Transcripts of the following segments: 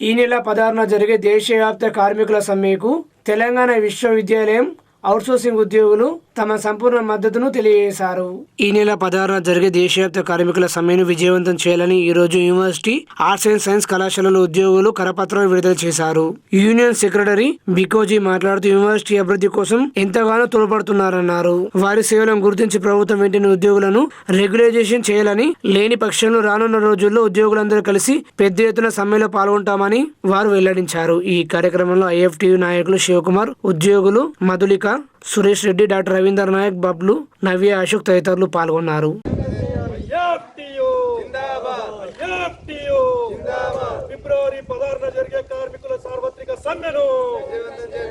ఈ నెల పదహారున జరిగే దేశవ్యాప్త కార్మికుల సమ్మెకు తెలంగాణ విశ్వవిద్యాలయం అవుట్సోర్సింగ్ ఉద్యోగులు తమ సంపూర్ణ మద్దతును తెలియజేశారు. ఈ నెల పదహారున జరిగే దేశవ్యాప్త కార్మికుల సమ్మెను విజయవంతం చేయాలని ఈ రోజు యూనివర్సిటీ ఆర్ట్స్ అండ్ సైన్స్ కళాశాలలో ఉద్యోగులు కరపత్రాలు విడుదల చేశారు. యూనియన్ సెక్రటరీ బికోజీ మాట్లాడుతూ యూనివర్సిటీ అభివృద్ధి కోసం ఎంతగానో తోడ్పడుతున్నారన్నారు. వారి సేవలను గుర్తించి ప్రభుత్వం వెంటనే ఉద్యోగులను రెగ్యులైజేషన్ చేయాలని లేని పక్షంలో రానున్న రోజుల్లో ఉద్యోగులందరూ కలిసి పెద్ద ఎత్తున సమ్మెలో పాల్గొంటామని వారు వెల్లడించారు. ఈ కార్యక్రమంలో ఐఎఫ్టియు నాయకులు శివకుమార్ ఉద్యోగులు మధులిక సురేష్ రెడ్డి డాక్టర్ రవీందర్ నాయక్ బబ్లు నవ్య అశోక్ తదితరులు పాల్గొన్నారు. ఫిబ్రవరి పదహారున జరిగే కార్మికుల సార్వత్రిక సమ్మెను.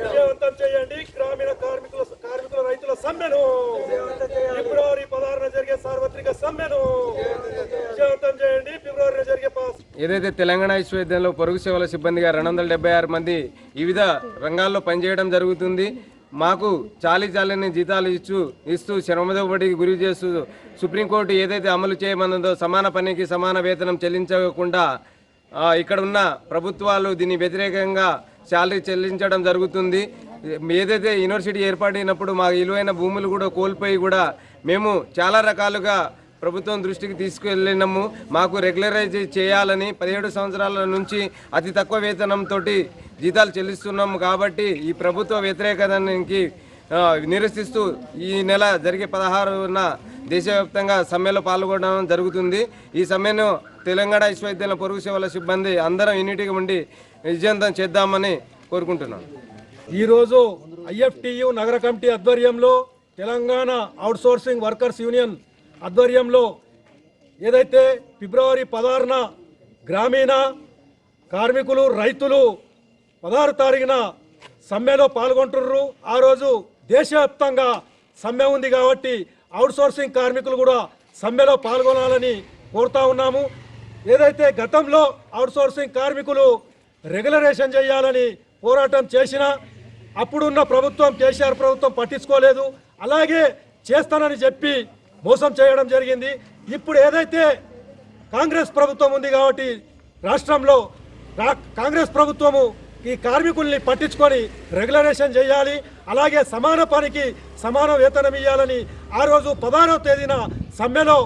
విజయవంతం చేయండి. గ్రామీణ కార్మికుల కార్మికుల రైతుల సమ్మెను. ఫిబ్రవరి పదహారున జరిగే సార్వత్రిక సమ్మెను. విజయవంతం చేయండి. ఫిబ్రవరిలో జరిగే పాస్ ఏదైతే తెలంగాణ విశ్వవిద్యాలయంలో పొరుగు సేవల సిబ్బందిగా రెండు వందల డెబ్బై ఆరు మంది వివిధ రంగాల్లో పనిచేయడం జరుగుతుంది మాకు చాలీ చాలని జీతాలు ఇచ్చు ఇస్తూ శ్రమదోబడికి గురి చేస్తూ సుప్రీంకోర్టు ఏదైతే అమలు చేయమన్నదో సమాన పనికి సమాన వేతనం చెల్లించకుండా ఇక్కడ ఉన్న ప్రభుత్వాలు దీన్ని వ్యతిరేకంగా శాలరీ చెల్లించడం జరుగుతుంది. ఏదైతే యూనివర్సిటీ ఏర్పడినప్పుడు మా విలువైన భూములు కూడా కోల్పోయి కూడా మేము చాలా రకాలుగా ప్రభుత్వం దృష్టికి తీసుకెళ్ళినాము. మాకు రెగ్యులరైజ్ చేయాలని పదిహేడు సంవత్సరాల నుంచి అతి తక్కువ వేతనంతో జీతాలు చెల్లిస్తున్నాము కాబట్టి ఈ ప్రభుత్వ వ్యతిరేకతకి నిరసిస్తూ ఈ నెల జరిగే పదహారున దేశవ్యాప్తంగా సమ్మెలో పాల్గొనడం జరుగుతుంది. ఈ సమ్మెను తెలంగాణ విశ్వవిద్యాలయం పొరుగు సేవల సిబ్బంది అందరం యూనిటీగా ఉండి విజయంతం చేద్దామని కోరుకుంటున్నాను ఈరోజు ఐఎఫ్టియు నగర కమిటీ ఆధ్వర్యంలో తెలంగాణ అవుట్సోర్సింగ్ వర్కర్స్ యూనియన్ ఆధ్వర్యంలో ఏదైతే ఫిబ్రవరి పదహారున గ్రామీణ కార్మికులు రైతులు పదహారు తారీఖున సమ్మెలో పాల్గొంటుర్రు. ఆ రోజు దేశవ్యాప్తంగా సమ్మె ఉంది కాబట్టి అవుట్సోర్సింగ్ కార్మికులు కూడా సమ్మెలో పాల్గొనాలని కోరుతా ఉన్నాము. ఏదైతే గతంలో అవుట్సోర్సింగ్ కార్మికులు రెగ్యులరేషన్ చేయాలని పోరాటం చేసినా అప్పుడున్న ప్రభుత్వం కేసీఆర్ ప్రభుత్వం పట్టించుకోలేదు. అలాగే చేస్తానని చెప్పి మోసం చేయడం జరిగింది. ఇప్పుడు ఏదైతే కాంగ్రెస్ ప్రభుత్వం ఉంది కాబట్టి రాష్ట్రంలో రా- కాంగ్రెస్ ప్రభుత్వము ఈ కార్మికుల్ని పట్టించుకొని రెగ్యులరేషన్ చేయాలి అలాగే సమాన పనికి సమాన వేతనం ఇవ్వాలని ఆ రోజు పదహారవ తేదీన సమ్మెలో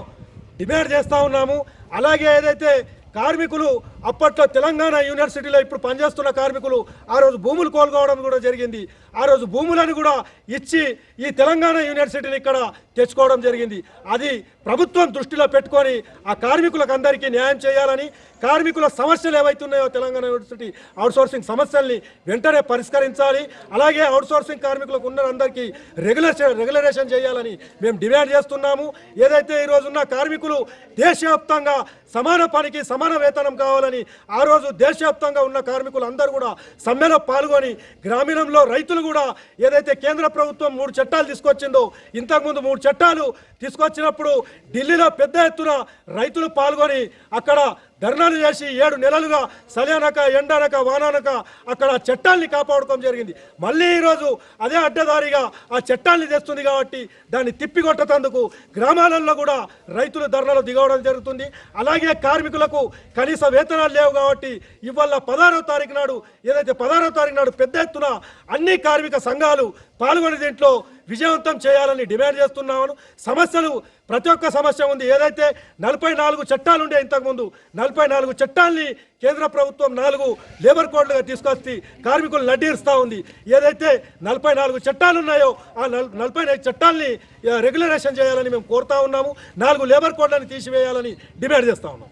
డిమాండ్ చేస్తూ ఉన్నాము. అలాగే ఏదైతే కార్మికులు అప్పట్లో తెలంగాణ యూనివర్సిటీలో ఇప్పుడు పనిచేస్తున్న కార్మికులు ఆ రోజు భూములు కోల్పోవడం కూడా జరిగింది. ఆ రోజు భూములను కూడా ఇచ్చి ఈ తెలంగాణ యూనివర్సిటీని ఇక్కడ తెచ్చుకోవడం జరిగింది. అది ప్రభుత్వం దృష్టిలో పెట్టుకొని ఆ కార్మికులకు అందరికీ న్యాయం చేయాలని కార్మికుల సమస్యలు ఏవైతున్నాయో తెలంగాణ యూనివర్సిటీ అవుట్సోర్సింగ్ సమస్యల్ని వెంటనే పరిష్కరించాలి. అలాగే అవుట్సోర్సింగ్ కార్మికులకు ఉన్న అందరికీ రెగ్యులేషన్ రెగ్యులరేషన్ చేయాలని మేము డిమాండ్ చేస్తున్నాము. ఏదైతే ఈ కార్మికులు దేశవ్యాప్తంగా సమాన పనికి సమాన వేతనం కావాలని ఆ రోజు దేశవ్యాప్తంగా ఉన్న కార్మికులు అందరూ కూడా సమ్మెలో పాల్గొని గ్రామీణంలో రైతులు కూడా ఏదైతే కేంద్ర ప్రభుత్వం మూడు చట్టాలు తీసుకొచ్చిందో ఇంతకుముందు మూడు చట్టాలు తీసుకొచ్చినప్పుడు ఢిల్లీలో పెద్ద ఎత్తున రైతులు పాల్గొని అక్కడ ధర్నాలు చేసి ఏడు నెలలుగా సలేనక ఎండనక వాననక అక్కడ చట్టాల్ని కాపాడుకోవడం జరిగింది. మళ్ళీ ఈరోజు అదే అడ్డదారిగా ఆ చట్టాల్ని తెస్తుంది కాబట్టి దాన్ని తిప్పికొట్టతందుకు గ్రామాలలో కూడా రైతులు ధర్నాలు దిగవడం జరుగుతుంది. అలాగే కార్మికులకు కనీస వేతనాలు లేవు కాబట్టి ఇవాళ పదహారవ తారీఖు నాడు ఏదైతే పదహారో తారీఖు నాడు పెద్ద ఎత్తున అన్ని కార్మిక సంఘాలు పాల్గొనే దీంట్లో విజయవంతం చేయాలని డిమాండ్ చేస్తున్నాను సమస్యలు ప్రతి ఒక్క సమస్య ఉంది. ఏదైతే నలభై నాలుగు చట్టాలు ఉండే ఇంతకుముందు నలభై నాలుగు చట్టాల్ని కేంద్ర ప్రభుత్వం నాలుగు లేబర్ కోడ్లుగా తీసుకొచ్చి కార్మికులు నడ్డిరుస్తూ ఉంది. ఏదైతే నలభై నాలుగు చట్టాలు ఉన్నాయో ఆ నలభై నాలుగు చట్టాల్ని రెగ్యులరేషన్ చేయాలని మేము కోరుతా ఉన్నాము. నాలుగు లేబర్ కోడ్లను తీసివేయాలని డిమాండ్ చేస్తా ఉన్నాం